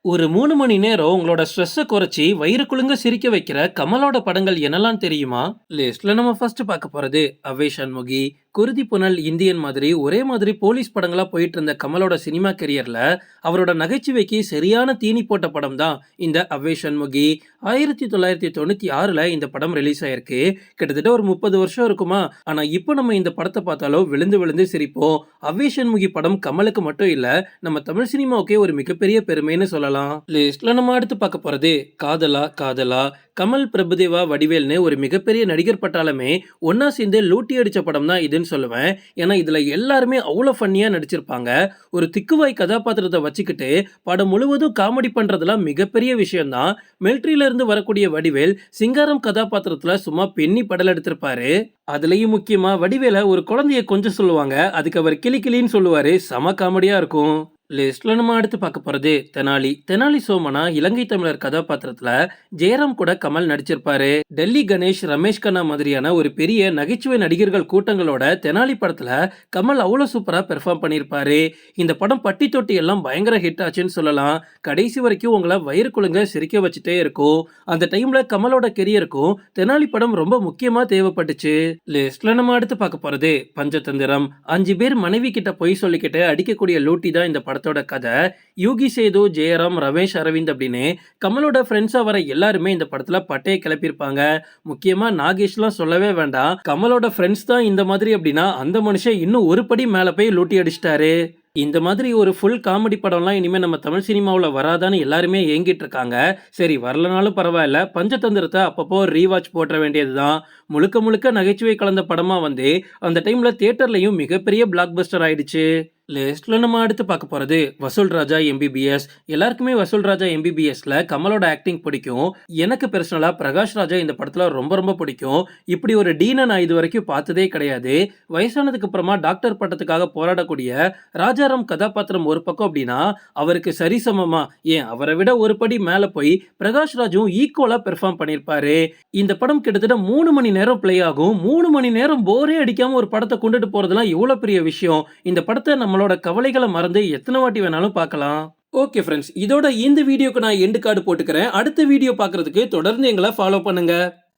ஒரு மூணு மணி நேரம் உங்களோட ஸ்ட்ரெஸ்ஸை குறைச்சி வயிறு குழுங்க சிரிக்க வைக்கிற கமலோட படங்கள் என்னெல்லாம் தெரியுமா? லிஸ்ட்ல நம்ம ஃபர்ஸ்ட் பார்க்க போறது அவேஷன் சண்முகி குருதி புனல் இந்தியன் மாதிரி ஒரே மாதிரி போலீஸ் படங்களா போயிட்டு இருந்த கமலோட சினிமா கெரியர்ல அவரோட நகைச்சுவைக்கு சரியான தீனி போட்ட படம் தான் இந்த அவ்வேஷன் சண்முகி ஆயிரத்தி தொள்ளாயிரத்தி தொண்ணூத்தி ஆறுல இந்த படம் ரிலீஸ் ஆயிருக்கு. கிட்டத்தட்ட ஒரு முப்பது வருஷம் இருக்குமா? ஆனா இப்போ நம்ம இந்த படத்தை பார்த்தாலும் விழுந்து விழுந்து சிரிப்போம். அவ்வை சண்முகி படம் கமலுக்கு மட்டும் இல்ல நம்ம தமிழ் சினிமாவுக்கே ஒரு மிகப்பெரிய பெருமைன்னு சொல்லலாம். லிஸ்ட்ல நம்ம அடுத்து பார்க்க போறது காதலா காதலா. கமல் பிரபுதேவா வடிவேல்னு ஒரு மிகப்பெரிய நடிகர் பட்டாலுமே ஒன்னா சேர்ந்து லூட்டி அடிச்ச படம் தான் இது இதுன்னு சொல்லுவேன். ஏன்னா இதுல எல்லாருமே அவ்வளோ ஃபன்னியாக நடிச்சிருப்பாங்க. ஒரு திக்குவாய் கதாபாத்திரத்தை வச்சுக்கிட்டு படம் முழுவதும் காமெடி பண்றதுலாம் மிகப்பெரிய விஷயம்தான். மிலிட்ரியிலேருந்து வரக்கூடிய வடிவேல் சிங்காரம் கதாபாத்திரத்துல சும்மா பெண்ணி படல் எடுத்திருப்பாரு. அதுலயும் முக்கியமா வடிவேல ஒரு குழந்தைய கொஞ்சம் சொல்லுவாங்க. அதுக்கு அவர் கிளி கிளின்னு சொல்லுவார். செம காமெடியா இருக்கும். லிஸ்ட்ல நம்ம அடுத்து பார்க்க போறது தெனாலி. தெனாலி சோமனா இலங்கை தமிழர் கதாபாத்திரத்துல ஜெயராம் கூட கமல் நடிச்சிருப்பாரு. டெல்லி கணேஷ் ரமேஷ் கண்ணா மாதிரியான ஒரு பெரிய நகைச்சுவை நடிகர்கள் கூட்டங்களோட தெனாலி படத்துல கமல் அவ்வளவு சூப்பரா பெர்ஃபார்ம் பண்ணியிருப்பாரு இந்த படம் பட்டி தொட்டி எல்லாம் பயங்கர ஹிட் ஆச்சுன்னு சொல்லலாம். கடைசி வரைக்கும் உங்களை வயிறு குழுங்க சிரிக்க வச்சுட்டே இருக்கும். அந்த டைம்ல கமலோட கெரியருக்கும் தெனாலி படம் ரொம்ப முக்கியமா தேவைப்பட்டுச்சு. லிஸ்ட்ல நம்ம அடுத்து பார்க்க போறது பஞ்சதந்திரம். அஞ்சு பேர் மனைவி கிட்ட பொய் சொல்லிக்கிட்டு அடிக்கக்கூடிய லூட்டி தான் இந்த படம் படத்தோட கதை யூகி சேது ஜெயராம் ரமேஷ் அரவிந்த் அப்படின்னு கமலோட ஃப்ரெண்ட்ஸாக வர எல்லாருமே இந்த படத்தில் பட்டையை கிளப்பியிருப்பாங்க. முக்கியமாக நாகேஷ்லாம் சொல்லவே வேண்டாம். கமலோட ஃப்ரெண்ட்ஸ் தான் இந்த மாதிரி அப்படின்னா அந்த மனுஷன் இன்னும் ஒரு படி மேலே போய் லூட்டி அடிச்சிட்டாரு. இந்த மாதிரி ஒரு ஃபுல் காமெடி படம்லாம் இனிமேல் நம்ம தமிழ் சினிமாவில் வராதான்னு எல்லாருமே ஏங்கிட்டு இருக்காங்க. சரி வரலனாலும் பரவாயில்ல. பஞ்சதந்திரத்தை அப்பப்போ ரீவாட்ச் போட்ட வேண்டியது தான் முழுக்க முழுக்க நகைச்சுவை கலந்த படமாக வந்து அந்த டைமில் தியேட்டர்லையும் மிகப்பெரிய பிளாக் பஸ்டர் ஆயிடுச்சு. லிஸ்ட்ல நம்ம அடுத்து பார்க்க போறது வசூல் ராஜா எம்பிபிஎஸ் எல்லாருக்குமே வசூல் ராஜா எம்பிபிஎஸ்ல கமலோட ஆக்டிங் பிடிக்கும். எனக்கு பர்சனலா பிரகாஷ் ராஜா இந்த படத்துல ரொம்ப ரொம்ப பிடிக்கும். இப்படி ஒரு டீனை நான் இது வரைக்கும் பார்த்ததே கிடையாது. வயசானதுக்கு அப்புறமா டாக்டர் பட்டத்துக்காக போராடக்கூடிய ராஜாராம் கதாபாத்திரம் ஒரு பக்கம் அப்படின்னா அவருக்கு சரிசமமா ஏன் அவரை விட ஒரு படி மேல போய் பிரகாஷ் ராஜும் ஈக்குவலா பெர்ஃபார்ம் பண்ணியிருப்பாரு. இந்த படம் கிட்டத்தட்ட மூணு மணி நேரம் ப்ளே ஆகும். மூணு மணி நேரம் போரே அடிக்காம ஒரு படத்தை கொண்டுட்டு போறதுலாம் எவ்வளவு பெரிய விஷயம். இந்த படத்தை நம்ம நம்மளோட கவலைகளை மறந்து எத்தனை வாட்டி வேணாலும் பார்க்கலாம். ஓகே ஃப்ரெண்ட்ஸ் இதோட இந்த வீடியோக்கு நான் எண்டு கார்டு போட்டுக்கிறேன். அடுத்த வீடியோ பார்க்கறதுக்கு தொடர்ந்து எங்களை ஃபாலோ பண்ணுங்கள்